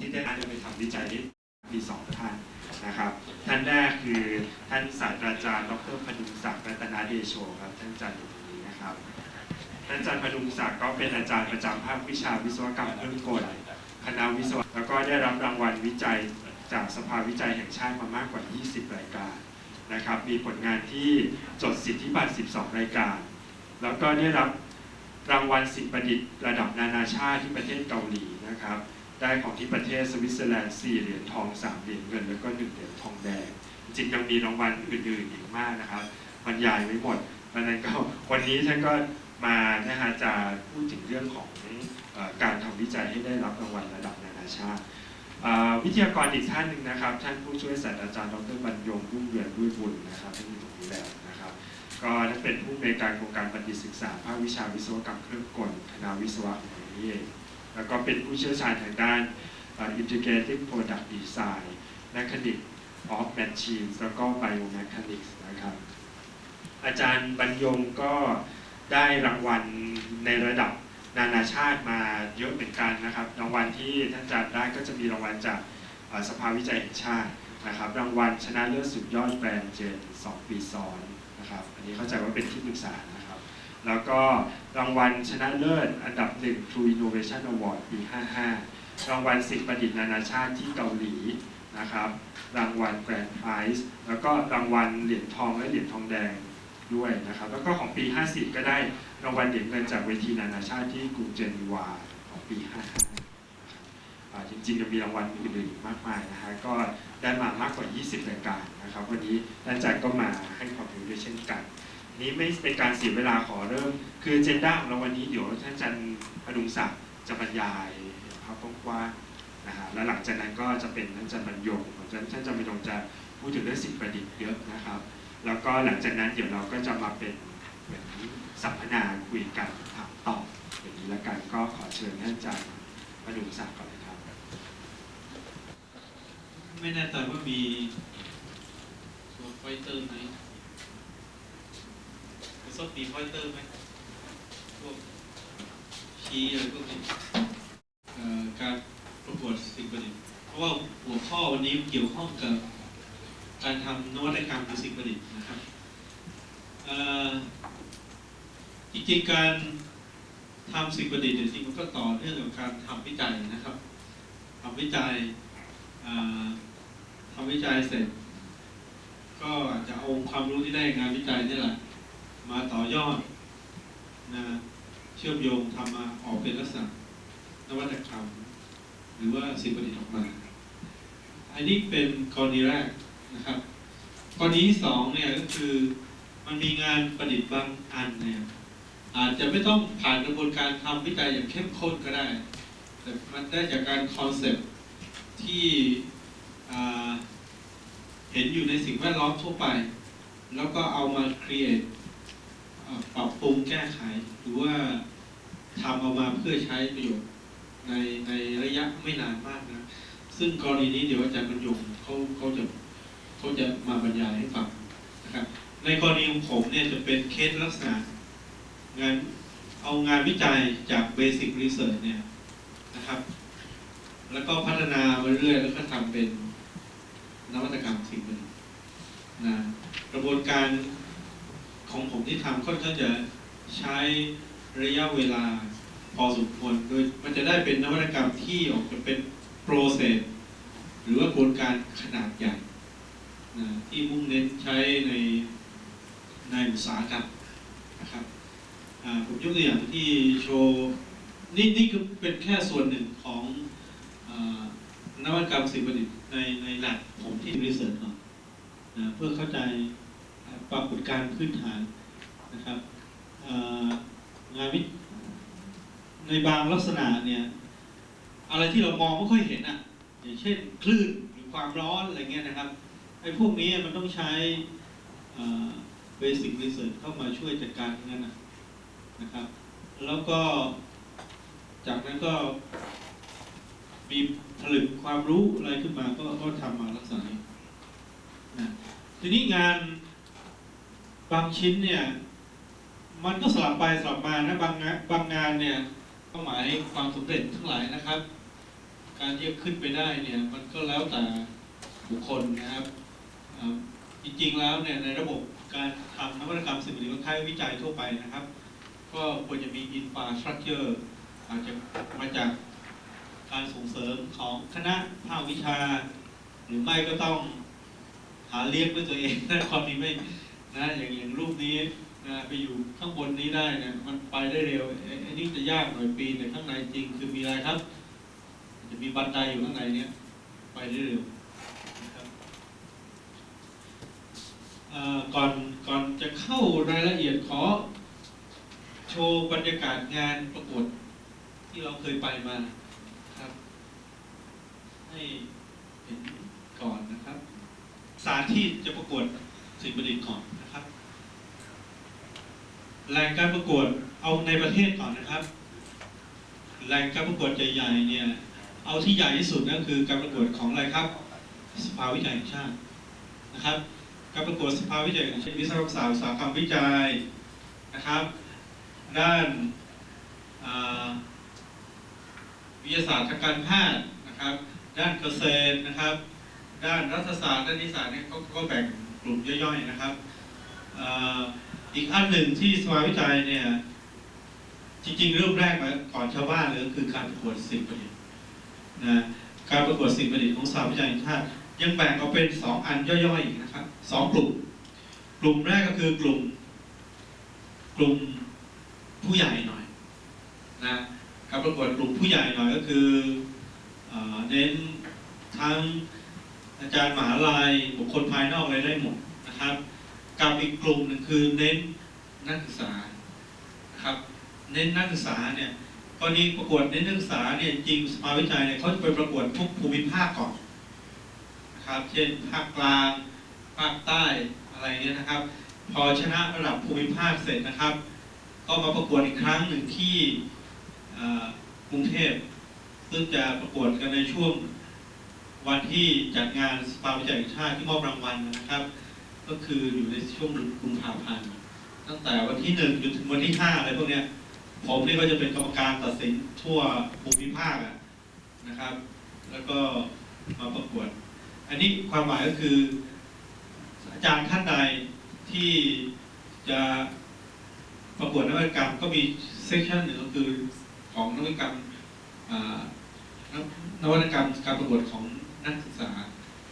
ที่ได้อาจจะไปทำวิจัยมีสองท่านนะครับ ท่านแรกคือท่านศาสตราจารย์ ดรพดุงศักดิ์รัตนาเดโชครับท่านอาจารย์อยู่ตรงนี้นะครับท่านอาจารย์พดุงศักดิ์ก็เป็นอาจารย์ประจำภาควิชาวิศวกรรมเครื่องกลคณะวิศวะแล้วก็ได้รับรางวัลวิจัยจากสภาวิจัยแห่งชาติมามากกว่า 20 รายการนะครับ มีผลงานที่จดสิทธิบัตร 12 รายการ แล้วก็ได้รับรางวัลสิ่งประดิษฐ์ระดับนานาชาติที่ประเทศเกาหลีนะครับ ได้ของที่ประเทศสวิตเซอร์แลนด์4เหรียญทอง3เหรียญเงินแล้วก็1เหรียญทองแดงจริงยังมีรางวัลอื่นๆอีกมากนะครับบรรยายไม่หมดเพราะนั้นก็วันนี้ท่านก็มานะฮะจะพูดถึงเรื่องของอการทำวิจัยให้ได้รับรางวัลระดับนานาชาติวิทยากรอีกท่านหนึ่งนะครับ ท่านผู้ช่วยศาสตราจารย์ดรบรรยงรุ่งเรืองด้วยบุญนะครับท่านอยู่ตรงนี้แล้วนะครับก็ท่านเป็นผู้ในการโครงการบัณฑิตศึกษาภาควิชาวิศวกรรมเครื่องกลคณะวิศวะแห่งนี้เอง แล้วก็เป็นผู้เชี่ยวชาญทางด้าน Integrated Product Design Mechanics of Machines แล้วก็ Biomechanics นะครับ อาจารย์บรรยงก็ได้รางวัลในระดับนานาชาติมาเยอะเหมือนกันนะครับ รางวัลที่ท่านจารย์ได้ก็จะมีรางวัลจากสภาวิจัยแห่งชาตินะครับ รางวัลชนะเลิศสุดยอดแบรนด์เจน 2 ปีซ้อนนะครับ อันนี้เข้าใจว่าเป็นที่ปรึกษานะ แล้วก็รางวัลชนะเลิศอันดับหนึ่ง True Innovation Award ปี 55 รางวัลสิ่งประดิษฐ์นานาชาติที่เกาหลีนะครับ รางวัล Grand Prize แล้วก็รางวัลเหรียญทองและเหรียญทองแดงด้วยนะครับ แล้วก็ของปี 54 ก็ได้รางวัลเหรียญเงินจากเวทีนานาชาติที่กรุงเจนีวาของปี 55 จริงๆยังมีรางวัลอื่นๆอีกมากมายนะฮะ ก็ได้มามากกว่า 20 รายการนะครับ วันนี้ท่านอาจารย์ก็มาให้ความรู้ด้วยเช่นกัน นี้ไม่เป็นการเสียเวลาขอเริ่ม คือเจนด้าของเราวันนี้เดี๋ยวท่านอาจารย์พดุงศักดิ์จะบรรยายภาพกว้างๆนะฮะแล้วหลังจากนั้นก็จะเป็นท่านอาจารย์บรรยงของท่านท่านอาจารย์บรรยงจะพูดถึงเรื่องสิ่งประดิษฐ์เยอะนะครับ แล้วก็หลังจากนั้นเดี๋ยวเราก็จะมาเป็นเหมือนสัมมนาคุยกันถามตอบอย่างนี้ละกันก็ขอเชิญท่านอาจารย์พดุงศักดิ์ก่อนเลยครับ ไม่แน่ใจว่ามีตัวไฟเตอร์ไหม ส้มมีไฟเตอร์ไหมพวกคีย์อะไรพวกนี้เอ่อการประกวดสิ่งประดิษฐ์เพราะว่าหัวข้อวันนี้เกี่ยวข้องกับ การทำนวัตกรรมหรือสิ่งประดิษฐ์นะครับเอ่อจริงๆการทำสิ่งประดิษฐ์จริงๆมันก็ต่อเนื่องกับการทำวิจัยนะครับทำวิจัยทำวิจัยเสร็จ ก็จะเอาองค์ความรู้ที่ได้งานวิจัยนี่แหละ มาต่อยอดนะเชื่อมโยงทำมาออกเป็นลักษณะนวัตกรรม หรือว่าสิ่งประดิษฐ์ออกมา อันนี้เป็นกรณีแรกนะครับกรณีที่สองเนี่ยก็คือมันมีงานประดิษฐ์บางอันเนี่ยอาจจะไม่ต้องผ่านกระบวนการทำวิจัยอย่างเข้มข้นก็ได้ แต่มันได้จากการคอนเซปต์ที่เห็นอยู่ในสิ่งแวดล้อมทั่วไป แล้วก็เอามา create อ่า ปรับปรุงแก้ไข หรือว่าทำเอามาเพื่อใช้ประโยชน์ในในระยะไม่นานมากนะ ซึ่งกรณีนี้เดี๋ยวอาจารย์บรรยงเขาเขาจะเขาจะมาบรรยายให้ฟังนะครับ ในกรณีของผมเนี่ยจะเป็นเคสลักษณะงานเอางานวิจัยจาก Basic Research เนี่ยนะครับ แล้วก็พัฒนามาเรื่อยแล้วก็ทำเป็นนวัตกรรมสิ่งประดิษฐ์นะกระบวนการ ของผมที่ทำค่อนข้างจะใช้ระยะเวลาพอสมควรโดยมันจะได้เป็นนวัตกรรมที่ออกจะเป็นโปรเซสหรือว่ากระบวนการขนาดใหญ่นะที่มุ่งเน้นใช้ในในอุตสาหกรรมนะครับผมยกตัวอย่างที่โชว์นี่นี่คือเป็นแค่ส่วนหนึ่งของอนวัตกรรมสิ่งประดิษฐ์ในในหลักผมที่รีเสิร์ชเนาะเพื่อเข้าใจ ปรากฏการพื้นฐานนะครับงานวิในบางลักษณะเนี่ยอะไรที่เรามองไม่ค่อยเห็นอะอย่างเช่นคลื่นหรือความร้อนอะไรเงี้ยนะครับไอ้พวกนี้มันต้องใช้เบสิ c รีเสิร์ชเข้ามาช่วยจัดการทั้งนั้นนะนะครับ แล้วก็จากนั้นก็มีผลึกความรู้อะไรขึ้นมาก็ก็ทำมาลักษณะนี้นะทีนี้งาน บางชิ้นเนี่ย มันก็สลับไปสลับมานะบางงานบางงานเนี่ยเป้าหมายความสำเร็จทั้งหลายนะครับ การที่จะขึ้นไปได้เนี่ย มันก็แล้วแต่บุคคลนะครับ จริงๆแล้วเนี่ยในระบบการทำนวัตกรรมสิ่งประดิษฐ์คล้ายวิจัยทั่วไปนะครับ ก็ควรจะมีอินฟาสตรั c เจอร์อาจจะมาจากการส่งเสริมของคณะภาควิชา หรือไม่ก็ต้องหาเลี้ยงด้วยตัวเองนะความนี้ไม่ นะอย่างอย่างรูปนี้นะไปอยู่ข้างบนนี้ได้เนี่ยมันไปได้เร็วไอ้นี่จะยากหน่อยปีนแต่ข้างในจริงคือมีอะไรครับ จะมีบันไดอยู่ข้างในเนี้ยไปได้เร็วนะครับเอ่อก่อนก่อนจะเข้ารายละเอียดขอ โชว์บรรยากาศงานประกวดที่เราเคยไปมาครับ ให้เห็นก่อนนะครับสถานที่จะประกวด สิ่งประดิษฐ์ก่อนนะครับแหล่งการประกวดเอาในประเทศก่อนนะครับแหล่งการประกวดใหญ่ๆเนี่ย เอาที่ใหญ่ที่สุดก็คือการประกวดของอะไรครับ สภาวิจัยแห่งชาตินะครับ การประกวดสภาวิจัยแห่งชาติวิศวกรรมอุตสาหกรรมวิจัยนะครับ ด้านวิทยาศาสตร์ทางการแพทย์นะครับ ด้านเกษตรนะครับ ด้านรัฐศาสตร์ด้านนิสสาสตร์เนี่ยก็แบ่ง กลุ่มย่อยๆนะครับอีกอันหนึ่งที่สภาวิจัยเนี่ย จริง ๆ เริ่มแรกมาก่อนชาวบ้านเลยก็คือการประกวดสิ่งประดิษฐ์นะการประกวดสิ่งประดิษฐ์ของสภาวิจัยแห่งชาติยังแบ่งออกเป็นสองอันย่อยๆอีกนะครับสองกลุ่ม กลุ่มแรกก็คือกลุ่ม กลุ่มผู้ใหญ่หน่อยนะการประกวดกลุ่มผู้ใหญ่หน่อยก็คือเออเน้นทั้ง อาจารย์มหาลัยบุคคลภายนอกอะไรได้หมดนะครับกับอีกกลุ่มหนึ่งคือเน้นนักศึกษานะครับ เน้นนักศึกษาเนี่ยกรณีประกวดเน้นนักศึกษาเนี่ยจริงสภาวิจัยเนี่ยเขาจะไปประกวดทุกภูมิภาคก่อนนะครับ เช่นภาคกลาง ภาคใต้อะไรเงี้ยนะครับ พอชนะระดับภูมิภาคเสร็จนะครับ ก็มาประกวดอีกครั้งหนึ่งที่กรุงเทพซึ่งจะประกวดกันในช่วง วันที่จัดงานสภาวิจัยแห่งชาติที่มอบรางวัลนะครับ ก็คืออยู่ในช่วงกุมภาพันธ์ตั้งแต่วันที่หนึ่งจนถึงวันที่ห้าอะไรพวกเนี้ยผมนี่ก็จะเป็นกรรมการตัดสินทั่วภูมิภาคนะครับ แล้วก็มาประกวด อันนี้ความหมายก็คือ อาจารย์ท่านใดที่จะประกวดนวัตกรรมก็มีเซสชันหนึ่งก็คือของนวัตกรรมนวัตกรรมการประกวดของ นักศึกษา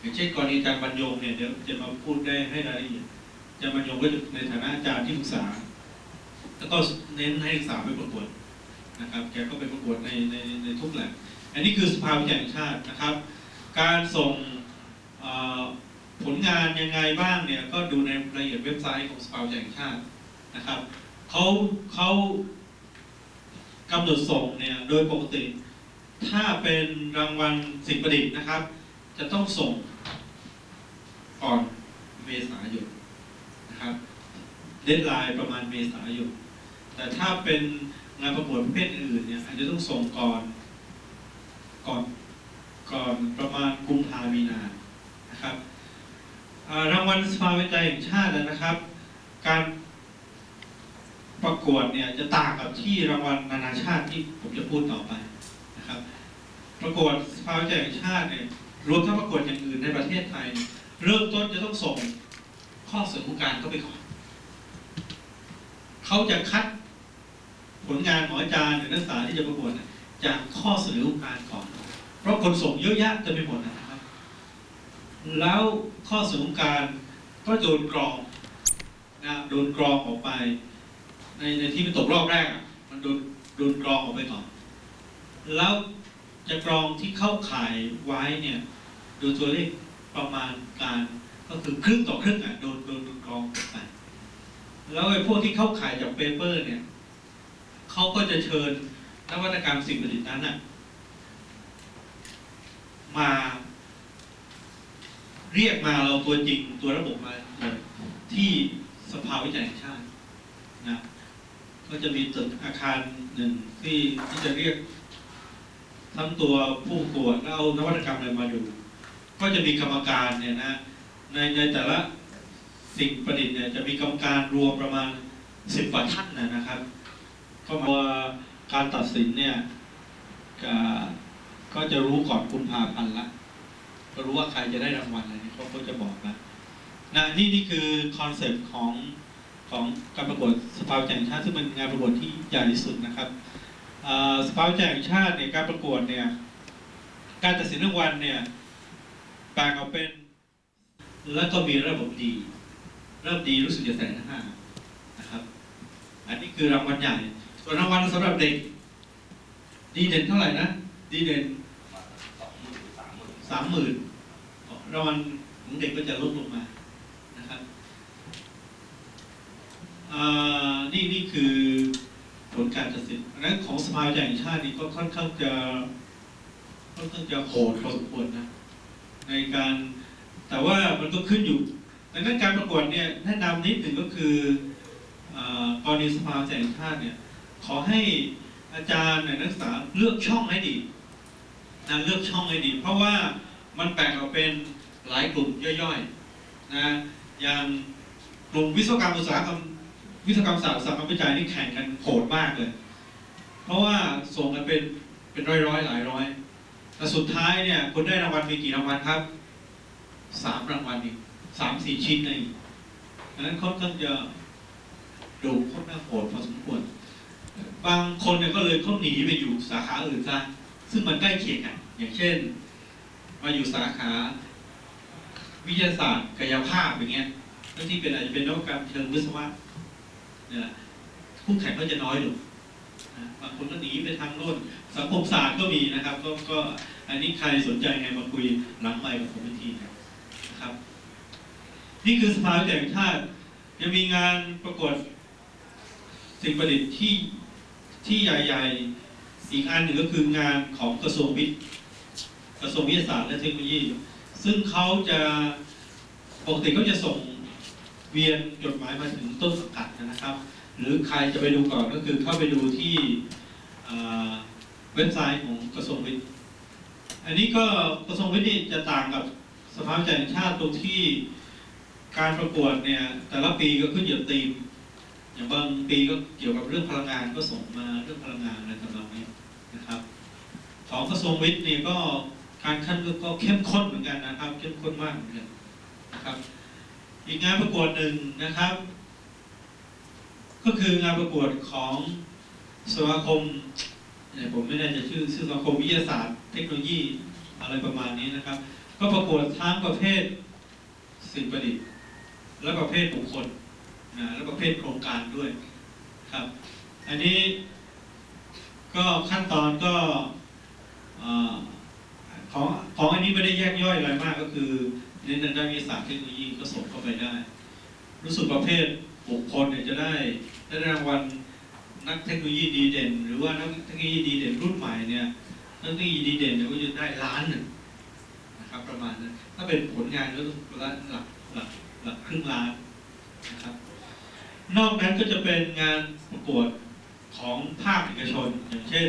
อย่างเช่นกรณีอาจารย์บรรยงเนี่ยเดี๋ยวจะมาพูดได้ให้รายละเอียดอาจารย์บรรยงก็ในฐานะอาจารย์ที่ปรึกษา แล้วก็เน้นให้ศึกษาไปประกวดนะครับแกก็ไปประกวดในในในทุกแหล่งอันนี้คือสภาวิจัยแห่งชาตินะครับ การส่งผลงานยังไงบ้างเนี่ยก็ดูในรายละเอียดเว็บไซต์ของสภาวิจัยแห่งชาตินะครับเขาเขากำหนดส่งเนี่ยโดยปกติ ถ้าเป็นรางวัลสิ่งประดิษฐ์นะครับ จะต้องส่งก่อนเมษายนนะครับเดดไลน์ประมาณเมษายนแต่ถ้าเป็นงานประกวดประเภทอื่นเนี่ยอาจจะต้องส่งก่อนก่อนก่อนประมาณกุมภามีนานะครับรางวัลสภาวิจัยแห่งชาตินะครับ การประกวดเนี่ยจะต่างกับที่รางวัลนานาชาติที่ผมจะพูดต่อไป ประกวดสภาวิจัยแห่งชาติเนี่ยรวมทั้งประกวดอย่างอื่นในประเทศไทย เริ่มต้นจะต้องส่งข้อเสนอการเข้าไปก่อนเขาจะคัดผลงานของอาจารย์หรือนักศึกษาที่จะประกวดจากข้อเสนอการก่อน เพราะคนส่งเยอะแยะเต็มไปหมดนะครับ แล้วข้อเสนอการก็โดนกรองนะโดนกรองออกไป ในในที่มันตกรอบแรกมันโดนโดนกรองออกไปก่อนแล้ว จะกรองที่เข้าข่ายไว้เนี่ยโดยตัวเลขประมาณการก็คือครึ่งต่อครึ่งอะโดนโดนโดนกรองกไปแล้วไอ้พวกที่เข้าข่ายจากเปเปอร์เนี่ยเขาก็จะเชิญนวัตกรรมสิ่งประดิษฐ์นั้นน่ะมาเรียกมาเราตัวจริงตัวระบบมาเลยที่สภาวิจัยแห่งชาตินะก็จะมีตึกอาคารหนึ่งที่ที่จะเรียก ทั้งตัวผู้ปรวดแล้วเอานวัตกรรมอะไรมาดูก็จะมีกรรมการเนี่ยนะในในแต่ละสิ่งประดิษฐ์เนี่ยจะมีกรรมการรวมประมาณสิบกว่าท่านนะครับก็มาการตัดสินเนี่ยก็จะรู้ก่อนกุมภาพันละก็รู้ว่าใครจะได้รางวัลอะไรเนี่ยเขาก็จะบอกแล้วนะนี่นี่คือคอนเซปต์ของของการประกวดสภาวิจัยแห่งชาติซึ่งเป็นงานประกวดที่ใหญ่ที่สุดนะครับ สภาวิจัยแห่งชาติเนี่ยการประกวดเนี่ย การตัดสินรางวัลเนี่ยแบ่งออกเป็น แล้วก็มีระบบดีเริ่มดีรู้สึกจะแสนห้านะครับ อันนี้คือรางวัลใหญ่ ส่วนรางวัลสำหรับเด็ก ดีเด่นเท่าไหร่นะ ดีเด่นสามหมื่นรางวัลของเด็กก็จะลดลงมานะครับอ่านี่นี่คือ การตัดสินอันนั้นของสภาวิจัยแห่ชาตินี่ก็ค่อนข้างจะค่อนข้างจะโหดพอสมควรนะในการแต่ว่ามันก็ขึ้นอยู่ดังนั้นการประกวดเนี่ยแนะนำนิดหนึ่งก็คือเอ่อกรณีสภาวิจัยแห่งชาติเนี่ยขอให้อาจารย์นักศึกษาเลือกช่องให้ดีนะเลือกช่องให้ดี เพราะว่ามันแบ่งออกเป็นหลายกลุ่มย่อยๆนะอย่างกลุ่มวิศวกรรมอุตสาหกรรม วิศวกรรมศาสตร์อุตสาหกรรมวิจัยนี่แข่งกันโหดมากเลย เพราะว่าส่งกันเป็นเป็นร้อยๆหลายร้อยแต่สุดท้ายเนี่ยคนได้รางวัลมีกี่รางวัลครับสามรางวัลอีกสามสี่ชิ้นเองดังนั้นค่อนข้างจะดูค่อนข้างโหดพอสมควร บางคนเนี่ยก็เลยเขาหนีไปอยู่สาขาอื่นซะซึ่งมันใกล้เคียงกัน อย่างเช่น มาอยู่สาขา วิทยาศาสตร์กายภาพอย่างเงี้ยที่เป็นอาจจะเป็นนวัตกรรมเชิงวิศวะ นี่ยคู่แข่งก็จะน้อยลงบางคนก็หนีไปทางโน้นสังคมศาสตร์ก็มีนะครับ ก็ก็อันนี้ใครสนใจไงมาคุยหลังไมค์กับผมอีกทีนะครับ นี่คือสภาวิจัยแห่งชาติยังมีงานประกวดสิ่งประดิษฐ์ที่ที่ใหญ่ๆ อีกอันหนึ่งก็คืองานของกระทรวงวิทย์กระทรวงวิทยาศาสตร์และเทคโนโลยี ซึ่งเขาจะปกติเขาจะส่ง เวียนจดหมายมาถึงต้นสังกัดนะครับ หรือใครจะไปดูก่อนก็คือเข้าไปดูที่เว็บไซต์ของกระทรวงวิทย์ อันนี้ก็กระทรวงวิทย์นี่จะต่างกับสภาวิจัยแห่งชาติตรงที่การประกวดเนี่ยแต่ละปีก็ขึ้นอยู่กับธีม อย่างบางปีก็เกี่ยวกับเรื่องพลังงานก็ส่งมาเรื่องพลังงานอะไรต่างๆนี้นะครับ ของกระทรวงวิทย์นี่ก็การคัดเลือกก็เข้มข้นเหมือนกันนะครับ เข้มข้นมากเหมือนกันนะครับ อีกงานประกวดหนึ่งนะครับ ก็คืองานประกวดของสมาคมผมไม่แน่ใจชื่อชื่อสมาคมวิทยาศาสตร์ เทคโนโลยีอะไรประมาณนี้นะครับ ก็ประกวดทั้งประเภทสิ่งประดิษฐ์ และประเภทบุคคลนะและประเภทโครงการด้วยครับ อันนี้ก็ขั้นตอนก็อของของอันนี้ไม่ได้แยกย่อยอะไรมากก็คือ ในด้านวิทยาศาสตร์เทคโนโลยีก็ส่งเข้าไปได้ รู้สึกประเภทบุคคลเนี่ยจะได้ได้รางวัลนักเทคโนโลยีดีเด่น หรือว่านักเทคโนโลยีดีเด่นรุ่นใหม่เนี่ยนักเทคโนโลยีดีเด่นเนี่ยก็จะได้ล้านหนึ่งนะครับประมาณนั้นถ้าเป็นผลงานก็ต้องละหลักหลักหลักครึ่งล้านนะครับนอกนั้นก็จะเป็นงานประกวดของภาคเอกชน อย่างเช่น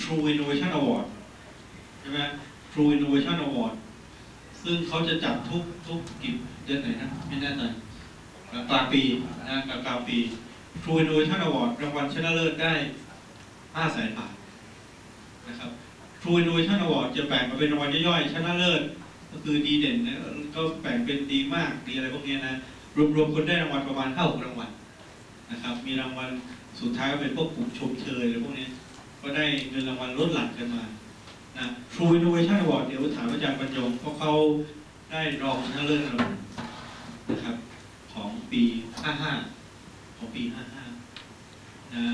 True Innovation Award ใช่ไหม True Innovation Award ซึ่งเขาจะจัดทุกทุกกี่เดือนไหนนะไม่แน่ใจกลางปีนะกลางกลางปี True Innovation Award รางวัลชนะเลิศได้5แสนบาทนะครับ True Innovation Award จะแบ่งมาเป็นรางวัลย่อยๆชนะเลิศก็คือดีเด่นนะก็แบ่งเป็นดีมากดีอะไรพวกนี้นะรวมๆคนได้รางวัลประมาณเท่าหกรางวัลนะครับมีรางวัลสุดท้ายก็เป็นพวกกลุ่มชมเชยอะไรพวกนี้ก็ได้เงินรางวัลลดหลั่นกันมา นะ True Innovation Award เดี๋ยวถามอาจารย์บรรยงเพราะเขาได้รองชนะเลิศรางวัลนะครับ ของปี 55 ของปี 55 นะ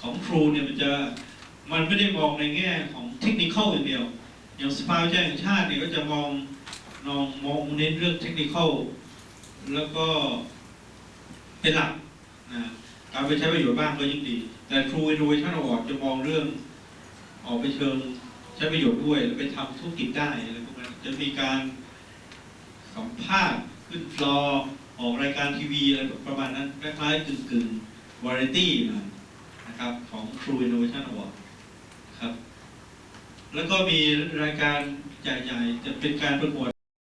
ของ True เนี่ยมันจะมันไม่ได้มองในแง่ของเทคนิคอย่างเดียว อย่างสภาวิจัยแห่งชาติเนี่ยก็จะมองมองมองเน้นเรื่องเทคนิคแล้วก็เป็นหลักนะการไปใช้ประโยชน์บ้างก็ยิ่งดี แต่ True Innovation Award จะมองเรื่องออกไปเชิง ช้ประโยชน์ด้วยแล้วไปทำธุรกิจได้อะไรพวกนั้นจะมีการสัมภาษณ์ขึ้นฟลอร์ออกรายการทีวีอะไรประมาณนั้นคล้ายๆกึ่งกึ่งวาไรตี้หน่อยนะครับของ True Innovation Award ครับ แล้วก็มีรายการใหญ่ๆจะเป็นการประกวด